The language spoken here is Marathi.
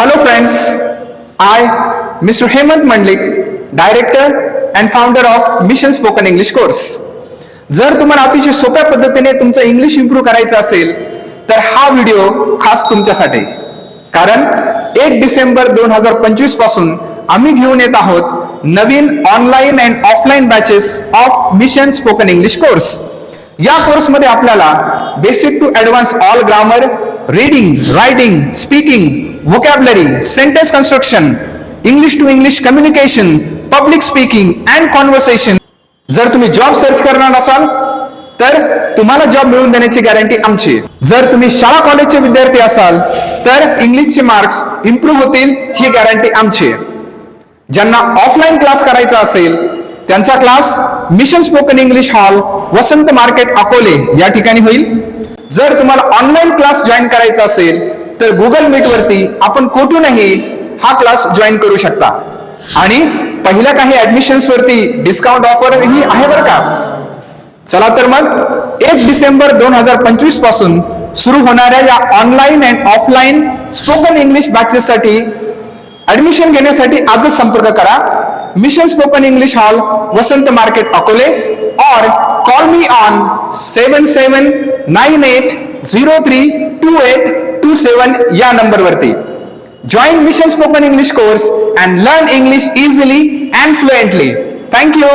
Hello friends, I, Mr. Hemant Mandlik, Director and founder of Mission Spoken English course. जर तुम्हाला अतिशय सोप्या पद्धतीने तुमचं इंग्लिश इम्प्रूव्ह करायचं असेल तर हा व्हिडिओ खास तुमच्यासाठी कारण एक डिसेंबर दोन हजार पंचवीसपासून आम्ही घेऊन येत आहोत नवीन online and offline batches of mission spoken English course या कोर्समध्ये आपल्याला basic to advance all grammar reading writing speaking vocabulary, sentence construction English to English communication public speaking and conversation जर तुम्ही जॉब सर्च करणार असाल तर तुम्हाला जॉब मिळवून देण्याची गॅरंटी आमची. जर तुम्ही शाळा कॉलेजचे विद्यार्थी असाल तर इंग्लिशचे मार्क्स इम्प्रूव्ह होतील ही गॅरंटी आमची. ज्यांना ऑफलाईन क्लास करायचा असेल त्यांचा class mission spoken English hall Vasant market Akole या ठिकाणी होईल. जर तुम्हाला ऑनलाईन क्लास जॉईन करायचा असेल तर गुगल मीटवरती आपण कुठूनही हा क्लास जॉईन करू शकता. आणि पहिल्या काही ऍडमिशन्स वरती डिस्काउंट ऑफर ही आहे बरं का? चला तर मग एक डिसेंबर दोन हजार पंचवीसपासून सुरू होणाऱ्या या online and offline spoken English बॅचेससाठी admission घेण्यासाठी आजच संपर्क करा. Mission spoken English hall Vasant market Akole और call me on seven seven nine eight zero three two eight two seven या नंबरवरती join mission spoken English course and learn English easily and fluently thank you